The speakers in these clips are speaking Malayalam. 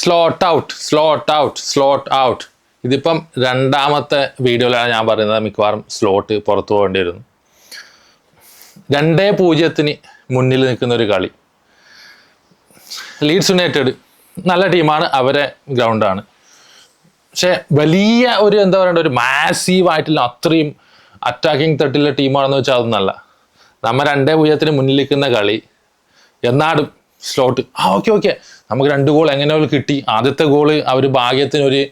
Slot out slot out slot out ഇതിപ്പം രണ്ടാമത്തെ വീഡിയോയിലാണ് ഞാൻ പറയുന്നത് മിക്കവാറും സ്ലോട്ട് പുറത്തു പോകേണ്ടി വരുന്നു. രണ്ടേ പൂജ്യത്തിന് മുന്നിൽ നിൽക്കുന്ന ഒരു കളി. ലീഡ്സ് യുണൈറ്റഡ് നല്ല ടീമാണ് അവരെ ഗ്രൗണ്ടാണ് പക്ഷെ വലിയ ഒരു എന്താ പറയണ്ട ഒരു മാസീവായിട്ടുള്ള അത്രയും അറ്റാക്കിംഗ് തട്ടിലെ ടീമാണെന്ന് വെച്ചാൽ അതൊന്നല്ല. നമ്മൾ രണ്ടേ പൂജ്യത്തിന് മുന്നിൽ നിൽക്കുന്ന കളി എന്നാടും സ്ലോട്ട് ആ ഓക്കെ ഓക്കെ നമുക്ക് രണ്ട് ഗോൾ എങ്ങനെയോ കിട്ടി? ആദ്യത്തെ ഗോൾ അവർ ഭാഗ്യത്തിനൊരു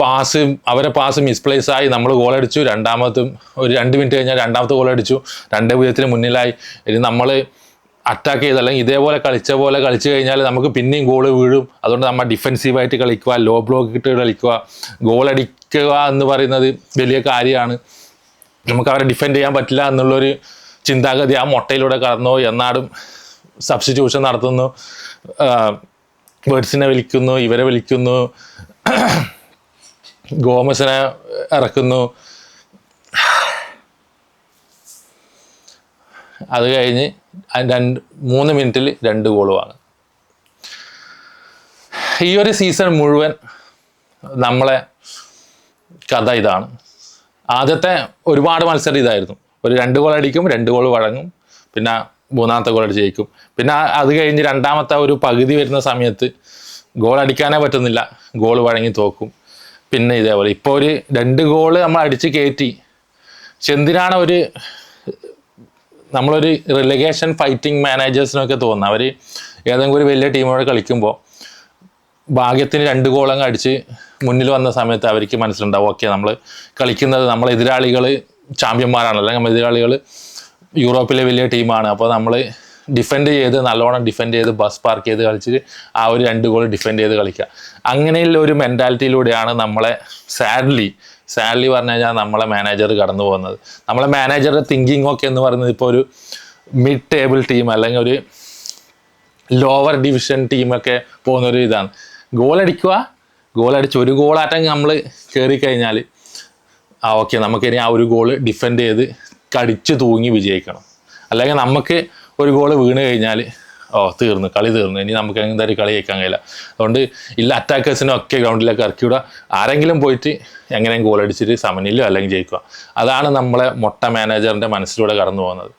പാസ് അവരെ പാസ് മിസ്പ്ലേസ് ആയി. നമ്മൾ ഗോൾ അടിച്ചു. രണ്ടാമത്തും ഒരു രണ്ട് മിനിറ്റ് കഴിഞ്ഞാൽ രണ്ടാമത്തെ ഗോൾ അടിച്ചു. രണ്ടേ പൂജ്യത്തിന് മുന്നിലായി. ഇനി നമ്മൾ അറ്റാക്ക് ചെയ്ത് അല്ലെങ്കിൽ ഇതേപോലെ കളിച്ച പോലെ കളിച്ചു കഴിഞ്ഞാൽ നമുക്ക് പിന്നെയും ഗോൾ വീഴും. അതുകൊണ്ട് നമ്മൾ ഡിഫെൻസീവായിട്ട് കളിക്കുക ലോ ബ്ലോക്ക് ഇട്ട് കളിക്കുക. ഗോൾ അടിക്കുക എന്ന് പറയുന്നത് വലിയ കാര്യമാണ്. നമുക്ക് അവരെ ഡിഫെൻഡ് ചെയ്യാൻ പറ്റില്ല എന്നുള്ളൊരു ചിന്താഗതി ആ മുട്ടയിലൂടെ കടന്നു. എന്നാടും സബ്സ്റ്റിറ്റ്യൂഷൻ നടത്തുന്നു. ബേഡ്സിനെ വിളിക്കുന്നു ഇവരെ വിളിക്കുന്നു ഗോമസിനെ ഇറക്കുന്നു. അത് കഴിഞ്ഞ് രണ്ട് മൂന്ന് മിനിറ്റിൽ രണ്ട് വാങ്ങും. ഈ ഒരു സീസൺ മുഴുവൻ നമ്മളെ കഥ ഇതാണ്. ആദ്യത്തെ ഒരുപാട് മത്സരം ഇതായിരുന്നു. ഒരു രണ്ട് ഗോൾ അടിക്കും രണ്ട് ഗോൾ വഴങ്ങും. പിന്നെ മൂന്നാമത്തെ ഗോൾ അടിച്ച് ജയിക്കും. പിന്നെ അത് കഴിഞ്ഞ് രണ്ടാമത്തെ ഒരു പകുതി വരുന്ന സമയത്ത് ഗോൾ അടിക്കാനേ പറ്റുന്നില്ല. ഗോൾ വഴങ്ങി തോക്കും. പിന്നെ ഇതേപോലെ ഇപ്പോൾ ഒരു രണ്ട് ഗോൾ നമ്മൾ അടിച്ച് കയറ്റി പക്ഷെ എന്തിനാണ് ഒരു നമ്മളൊരു റിലഗേഷൻ ഫൈറ്റിംഗ് മാനേജേഴ്സിനൊക്കെ തോന്നുന്നത് അവർ ഏതെങ്കിലും ഒരു വലിയ ടീമോട് കളിക്കുമ്പോൾ ഭാഗ്യത്തിന് രണ്ട് ഗോളങ്ങ് അടിച്ച് മുന്നിൽ വന്ന സമയത്ത് അവർക്ക് മനസ്സിലുണ്ടാവും ഓക്കെ നമ്മൾ കളിക്കുന്നത് നമ്മളെ എതിരാളികൾ ചാമ്പ്യന്മാരാണ് അല്ലെങ്കിൽ നമ്മൾ എതിരാളികൾ യൂറോപ്പിലെ വലിയ ടീമാണ്. അപ്പോൾ നമ്മൾ ഡിഫെൻഡ് ചെയ്ത് നല്ലോണം ഡിഫെൻഡ് ചെയ്ത് ബസ് പാർക്ക് ചെയ്ത് കളിച്ചിട്ട് ആ ഒരു രണ്ട് ഗോൾ ഡിഫെൻഡ് ചെയ്ത് കളിക്കുക. അങ്ങനെയുള്ള ഒരു മെന്റാലിറ്റിയിലൂടെയാണ് നമ്മളെ സാഡ്ലി സാഡ്ലി പറഞ്ഞു കഴിഞ്ഞാൽ നമ്മളെ മാനേജർ കടന്നു പോകുന്നത്. നമ്മളെ മാനേജറുടെ തിങ്കിങ് ഒക്കെ എന്ന് പറയുന്നത് ഇപ്പോൾ ഒരു മിഡ് ടേബിൾ ടീം അല്ലെങ്കിൽ ഒരു ലോവർ ഡിവിഷൻ ടീമൊക്കെ പോകുന്നൊരു ഇതാണ്. ഗോൾ ഗോളടിച്ച് ഒരു ഗോളാറ്റം നമ്മൾ കയറി കഴിഞ്ഞാൽ ആ ഓക്കെ നമുക്കിനി ആ ഒരു ഗോൾ ഡിഫെൻഡ് ചെയ്ത് കടിച്ചു തൂങ്ങി വിജയിക്കണം. അല്ലെങ്കിൽ നമുക്ക് ഒരു ഗോൾ വീണ് കഴിഞ്ഞാൽ ഓ തീർന്നു കളി തീർന്നു. ഇനി നമുക്ക് എന്തായാലും കളി ജയിക്കാൻ കഴിയില്ല. അതുകൊണ്ട് ഇല്ല അറ്റാക്കേഴ്സിനും ഒക്കെ ഗ്രൗണ്ടിലേക്ക് ഇറക്കി വിടുക. ആരെങ്കിലും പോയിട്ട് എങ്ങനെയും ഗോൾ അടിച്ചിട്ട് സമനിലോ അല്ലെങ്കിൽ ജയിക്കുക. അതാണ് നമ്മളെ മൊട്ട മാനേജറിന്റെ മനസ്സിലൂടെ കടന്നു പോകുന്നത്.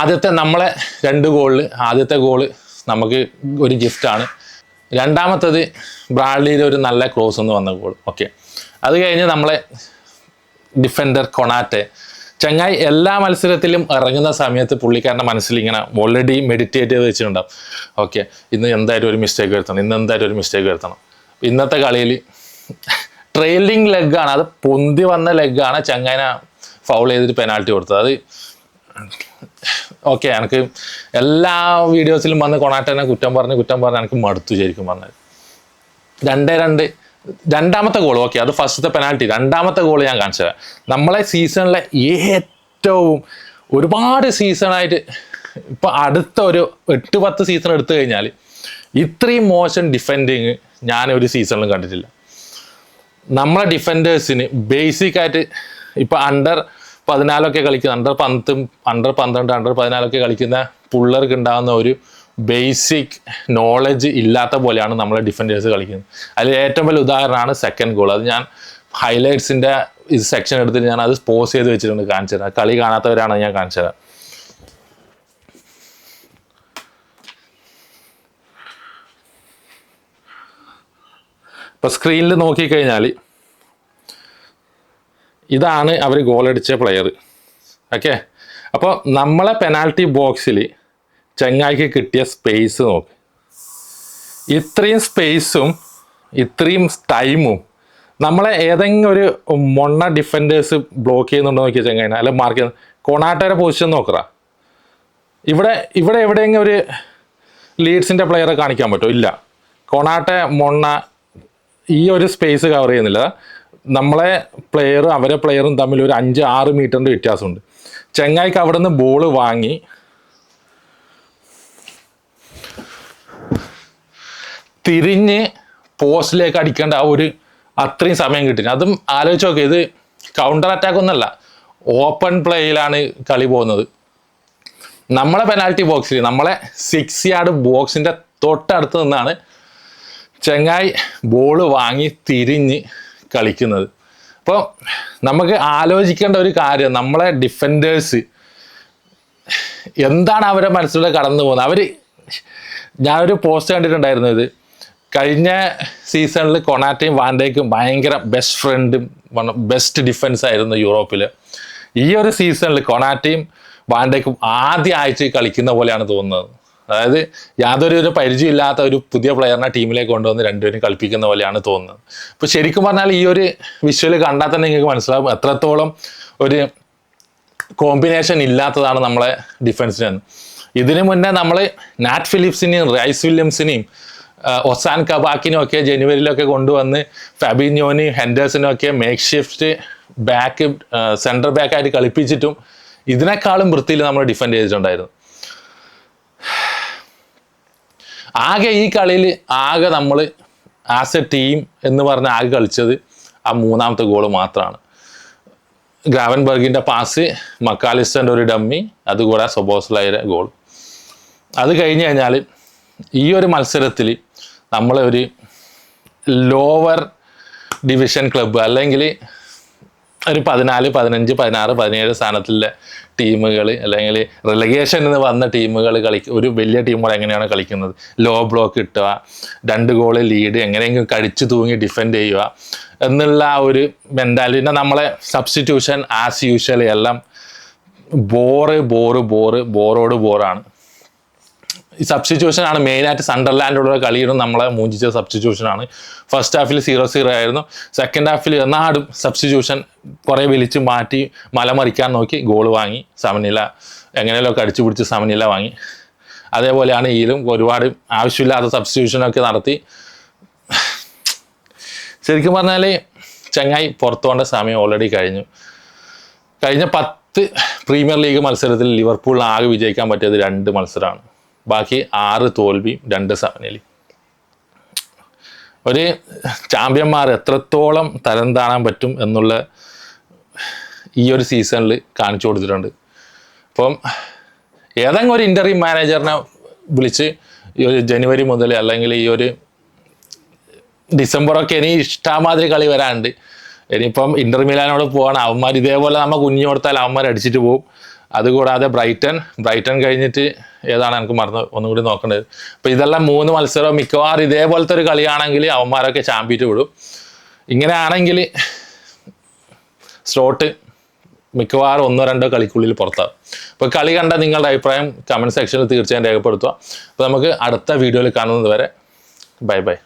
ആദ്യത്തെ നമ്മളെ രണ്ട് ഗോളിൽ ആദ്യത്തെ ഗോൾ നമുക്ക് ഒരു ഗിഫ്റ്റാണ് രണ്ടാമത്തത് ബ്രാഡ്ലിയിൽ ഒരു നല്ല ക്രോസ് എന്ന് വന്ന ഗോൾ ഓക്കെ അത് കഴിഞ്ഞ് നമ്മളെ ഡിഫൻഡർ കൊണാറ്റെ ചങ്ങായി എല്ലാ മത്സരത്തിലും ഇറങ്ങുന്ന സമയത്ത് പുള്ളിക്കാരന്റെ മനസ്സിൽ ഇങ്ങനെ ഓൾറെഡി മെഡിറ്റേറ്റ് ചെയ്ത് വെച്ചിട്ടുണ്ടാവും. ഓക്കെ ഇന്ന് എന്തായാലും ഒരു മിസ്റ്റേക്ക് വരുത്തണം ഇന്ന് എന്തായാലും ഒരു മിസ്റ്റേക്ക് വരുത്തണം. ഇന്നത്തെ കളിയിൽ ട്രെയിലിംഗ് ലെഗാണ് അത് പൊന്തി വന്ന ലെഗാണ് ചങ്ങായിനെ ഫൗൾ ചെയ്തിട്ട് പെനാൾട്ടി കൊടുത്തത്. അത് ഓക്കെ എനിക്ക് എല്ലാ വീഡിയോസിലും വന്ന് കൊണാട്ടനെ കുറ്റം പറഞ്ഞ് കുറ്റം പറഞ്ഞ് എനിക്ക് മടുത്തു ശരിക്കും പറഞ്ഞത് രണ്ടേ രണ്ട് രണ്ടാമത്തെ ഗോൾ ഓക്കെ അത് ഫസ്റ്റത്തെ പെനാൽറ്റി രണ്ടാമത്തെ ഗോൾ ഞാൻ കാണിച്ചു തരാം. നമ്മളെ സീസണിലെ ഏറ്റവും ഒരുപാട് സീസണായിട്ട് ഇപ്പം അടുത്ത ഒരു എട്ട് പത്ത് സീസൺ എടുത്തു കഴിഞ്ഞാൽ ഇത്രയും മോശം ഡിഫെൻഡിങ് ഞാൻ ഒരു സീസണിലും കണ്ടിട്ടില്ല. നമ്മളെ ഡിഫൻഡേഴ്സിന് ബേസിക് ആയിട്ട് ഇപ്പം അണ്ടർ പതിനാലൊക്കെ കളിക്കുന്ന അണ്ടർ പന്തും അണ്ടർ പന്ത്രണ്ട് അണ്ടർ പതിനാലൊക്കെ കളിക്കുന്ന പിള്ളേർക്ക് ഉണ്ടാകുന്ന ഒരു ബേസിക് നോളജ് ഇല്ലാത്ത പോലെയാണ് നമ്മളെ ഡിഫൻഡേഴ്സ് കളിക്കുന്നത്. അതിൽ ഏറ്റവും വലിയ ഉദാഹരണമാണ് സെക്കൻഡ് ഗോൾ അത് ഞാൻ ഹൈലൈറ്റ്സിന്റെ ഇത് സെക്ഷൻ എടുത്തിട്ട് ഞാൻ അത് പോസ് ചെയ്ത് വെച്ചിട്ടുണ്ട് കാണിച്ചു തരാം. കളി കാണാത്തവരാണ് ഞാൻ കാണിച്ചു തരാം. ഇപ്പൊ സ്ക്രീനിൽ നോക്കിക്കഴിഞ്ഞാൽ ഇതാണ് അവർ ഗോളടിച്ച പ്ലെയർ ഓക്കെ അപ്പോൾ നമ്മളെ പെനാൽറ്റി ബോക്സിൽ ചെങ്ങായിക്ക് കിട്ടിയ സ്പേസ് നോക്ക്. ഇത്രയും സ്പേസും ഇത്രയും ടൈമും നമ്മളെ ഏതെങ്കിലും ഒരു മൊണ്ണ ഡിഫൻഡേഴ്സ് ബ്ലോക്ക് ചെയ്യുന്നുണ്ടോ നോക്കിയ ചെങ്ങായിനെ. അല്ല മാർക്ക് കൊണാട്ടയുടെ പൊസിഷൻ നോക്കറ. ഇവിടെ ഇവിടെ എവിടെയെങ്കിലും ഒരു ലീഡ്സിന്റെ പ്ലെയറെ കാണിക്കാൻ പറ്റുമോ ഇല്ല. കൊണാട്ട മൊണ്ണ ഈ ഒരു സ്പേസ് കവർ ചെയ്യുന്നില്ല. നമ്മളെ പ്ലെയറും അവരെ പ്ലെയറും തമ്മിൽ ഒരു അഞ്ച് ആറ് മീറ്ററിന്റെ വ്യത്യാസമുണ്ട്. ചെങ്ങായിക്ക് അവിടെ നിന്ന് ബോൾ വാങ്ങി തിരിഞ്ഞ് പോസ്റ്റിലേക്ക് അടിക്കേണ്ട ആ ഒരു അത്രയും സമയം കിട്ടി അതും ആലോചിച്ച് നോക്കി ഇത് കൗണ്ടർ അറ്റാക്ക് ഒന്നല്ല ഓപ്പൺ പ്ലേയിലാണ് കളി പോകുന്നത്. നമ്മളെ പെനാൽറ്റി ബോക്സിൽ നമ്മളെ സിക്സ് യാർഡ് ബോക്സിന്റെ തൊട്ടടുത്ത് നിന്നാണ് ചെങ്ങായി ബോൾ വാങ്ങി തിരിഞ്ഞ് കളിക്കുന്നത്. അപ്പോൾ നമുക്ക് ആലോചിക്കേണ്ട ഒരു കാര്യം നമ്മളെ ഡിഫൻഡേഴ്സ് എന്താണ് അവരെ മനസ്സിലൂടെ കടന്നു പോകുന്നത് അവർ ഞാനൊരു പോസ്റ്റ് കണ്ടിട്ടുണ്ടായിരുന്നു ഇത്. കഴിഞ്ഞ സീസണിൽ കൊണാറ്റയും വാൻഡേക്കും ഭയങ്കര ബെസ്റ്റ് ഫ്രണ്ടും ബെസ്റ്റ് ഡിഫൻസ് ആയിരുന്നു യൂറോപ്പിൽ ഈ ഒരു സീസണിൽ കൊണാറ്റയും വാൻഡേക്കും ആദ്യ ആഴ്ച കളിക്കുന്ന പോലെയാണ് തോന്നുന്നത്. അതായത് യാതൊരു ഒരു പരിചയമില്ലാത്ത ഒരു പുതിയ പ്ലെയറിനെ ടീമിലേക്ക് കൊണ്ടുവന്ന് രണ്ടുപേരും കളിപ്പിക്കുന്ന പോലെയാണ് തോന്നുന്നത്. അപ്പോൾ ശരിക്കും പറഞ്ഞാൽ ഈ ഒരു വിഷ്വൽ കണ്ടാൽ തന്നെ നിങ്ങൾക്ക് മനസ്സിലാവും എത്രത്തോളം ഒരു കോമ്പിനേഷൻ ഇല്ലാത്തതാണ് നമ്മളെ ഡിഫൻസിനെന്ന് ഇതിനു മുന്നേ നമ്മൾ നാറ്റ് ഫിലിപ്സിനെയും റൈസ് വില്യംസിനെയും ഒസാൻ കബാക്കിനൊക്കെ ജനുവരിയിലൊക്കെ കൊണ്ടുവന്ന് ഫാബിഞ്ഞോനെയും ഹെൻഡേഴ്സിനൊക്കെ മേക്ക് ഷിഫ്റ്റ് ബാക്ക് സെന്റർ ബാക്കായിട്ട് കളിപ്പിച്ചിട്ടും ഇതിനേക്കാളും വൃത്തിയിൽ നമ്മൾ ഡിഫെൻഡ് ചെയ്തിട്ടുണ്ടായിരുന്നു. ആകെ ഈ കളിയിൽ ആകെ നമ്മൾ ആസ് എ ടീം എന്ന് പറഞ്ഞ ആകെ കളിച്ചത് ആ മൂന്നാമത്തെ ഗോൾ മാത്രമാണ് ഗ്രാവൻബർഗിന്റെ പാസ് മക്കാലിസ്റ്റന്റെ ഒരു ഡമ്മി അതുകൂടെ സൊബോസ്ലായ ഗോൾ അത് കഴിഞ്ഞ് കഴിഞ്ഞാൽ ഈ ഒരു മത്സരത്തിൽ നമ്മളെ ഒരു ലോവർ ഡിവിഷൻ ക്ലബ്ബ് അല്ലെങ്കിൽ ഒരു പതിനാല് പതിനഞ്ച് പതിനാറ് പതിനേഴ് സ്ഥാനത്തിലെ ടീമുകൾ അല്ലെങ്കിൽ റിലഗേഷൻ എന്ന് വന്ന ടീമുകൾ കളി ഒരു വലിയ ടീമുകൾ എങ്ങനെയാണ് കളിക്കുന്നത്? ലോ ബ്ലോക്ക് കിട്ടുക രണ്ട് ഗോൾ ലീഡ് എങ്ങനെയെങ്കിലും കടിച്ചു തൂങ്ങി ഡിഫെൻഡ് ചെയ്യുക എന്നുള്ള ആ ഒരു മെന്റാലിറ്റി നമ്മളെ സബ്സ്റ്റിറ്റ്യൂഷൻ ആസ് യൂഷ്വൽ എല്ലാം ബോറ് ബോറ് ബോറ് ബോറോട് ബോറാണ് ഈ സബ്സ്റ്റിറ്റ്യൂഷൻ ആണ് മെയിനായിട്ട് സണ്ടർലാൻഡിലൂടെ കളിയിടും നമ്മളെ മൂഞ്ചിച്ച സബ്സ്റ്റിറ്റ്യൂഷൻ ആണ്. ഫസ്റ്റ് ഹാഫിൽ സീറോ സീറോ ആയിരുന്നു. സെക്കൻഡ് ഹാഫിൽ എന്നാടും സബ്സ്റ്റിറ്റ്യൂഷൻ കുറേ വിളിച്ച് മാറ്റി മലമറിക്കാൻ നോക്കി ഗോൾ വാങ്ങി. സമനില എങ്ങനെയല്ലോ അടിച്ചു പിടിച്ച് സമനില വാങ്ങി. അതേപോലെയാണ് ഈലും ഒരുപാട് ആവശ്യമില്ലാത്ത സബ്സ്റ്റിറ്റ്യൂഷനൊക്കെ നടത്തി. ശരിക്കും പറഞ്ഞാൽ ചങ്ങായി പുറത്തു പോകേണ്ട സമയം ഓൾറെഡി കഴിഞ്ഞു. കഴിഞ്ഞ പത്ത് പ്രീമിയർ ലീഗ് മത്സരത്തിൽ ലിവർപൂളിന് ആകെ വിജയിക്കാൻ പറ്റിയത് രണ്ട് മത്സരമാണ്. ബാക്കി ആറ് തോൽവിയും രണ്ട് സമനിലയും ഒരു ചാമ്പ്യന്മാർ എത്രത്തോളം തരം താണാൻ പറ്റും എന്നുള്ള ഈ ഒരു സീസണിൽ കാണിച്ചു കൊടുത്തിട്ടുണ്ട്. അപ്പം ഏതെങ്കിലും ഒരു ഇന്റർവ്യൂ മാനേജറിനെ വിളിച്ച് ഈ ഒരു ജനുവരി മുതൽ അല്ലെങ്കിൽ ഈ ഒരു ഡിസംബറൊക്കെ ഇനി ഇഷ്ടമാതിരി കളി വരാനുണ്ട്. ഇനിയിപ്പം ഇന്റർ മിലാനോട് പോകണം അവന്മാർ ഇതേപോലെ നമ്മൾ കുഞ്ഞു കൊടുത്താൽ അവന്മാർ അടിച്ചിട്ട് പോകും അതുകൂടാതെ ബ്രൈറ്റൺ ബ്രൈറ്റൺ കഴിഞ്ഞിട്ട് ഏതാണ് എനിക്ക് മറന്ന് ഒന്നും കൂടി നോക്കേണ്ടത്. അപ്പോൾ ഇതെല്ലാം മൂന്ന് മത്സരം മിക്കവാറും ഇതേപോലത്തെ ഒരു കളിയാണെങ്കിൽ അവന്മാരൊക്കെ ചാമ്പ്യറ്റ് വിടും. ഇങ്ങനെ ആണെങ്കിൽ സ്ലോട്ട് മിക്കവാറും ഒന്നോ രണ്ടോ കളിക്കുള്ളിൽ പുറത്താകും അപ്പോൾ കളി കണ്ട നിങ്ങളുടെ അഭിപ്രായം കമന്റ് സെക്ഷനിൽ തീർച്ചയായും രേഖപ്പെടുത്തുക. അപ്പോൾ നമുക്ക് അടുത്ത വീഡിയോയിൽ കാണുന്നത് വരെ. Bye bye